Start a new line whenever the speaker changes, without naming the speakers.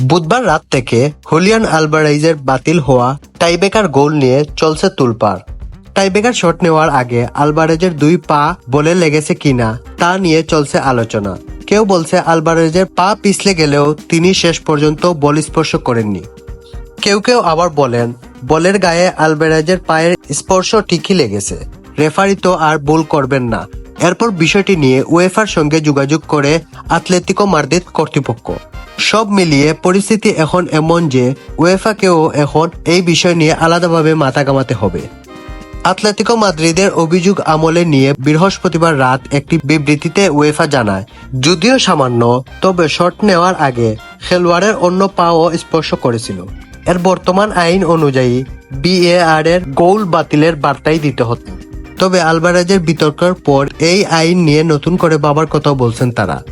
বুধবার রাত থেকে হুলিয়ান আলবারাইজের বাতিল হওয়া টাইবেকার গোল নিয়ে চলছে তুলপার টাইবেকার শট নেওয়ার আগে আলবারেজের দুই পা বলে লেগেছে কিনা তা নিয়ে চলছে আলোচনা। কেউ বলছে আলবারেজের পা পিছলে গেলেও তিনি শেষ পর্যন্ত বল স্পর্শ করেননি। কেউ কেউ আবার বলেন, বলের গায়ে আলবেরাজের পায়ের স্পর্শ ঠিকই লেগেছে। রেফারি তো আর ভুল করবেন না। এরপর বিষয়টি নিয়ে উয়েফার সঙ্গে যোগাযোগ করে আতলেতিকো মাদ্রিদ কর্তৃপক্ষ। সব মিলিয়ে পরিস্থিতি এখন এমন যে উয়েফাকেও এখন এই বিষয় নিয়ে আলাদাভাবে মাথা কামাতে হবে। আতলেতিকো মাদ্রিদের অভিযোগ আমলে নিয়ে বৃহস্পতিবার রাত একটি বিবৃতিতে উয়েফা জানায়, যদিও সামান্য, তবে শট নেওয়ার আগে খেলোয়াড়ের অন্য পাও স্পর্শ করেছিল। এর বর্তমান আইন অনুযায়ী বিএআর এর গোল বাতিলের বার্তাই দিতে হতো। তবে আলবারাজের বিতর্কের পর এই আইন নিয়ে নতুন করে বাবার কথা বলছেন তারা।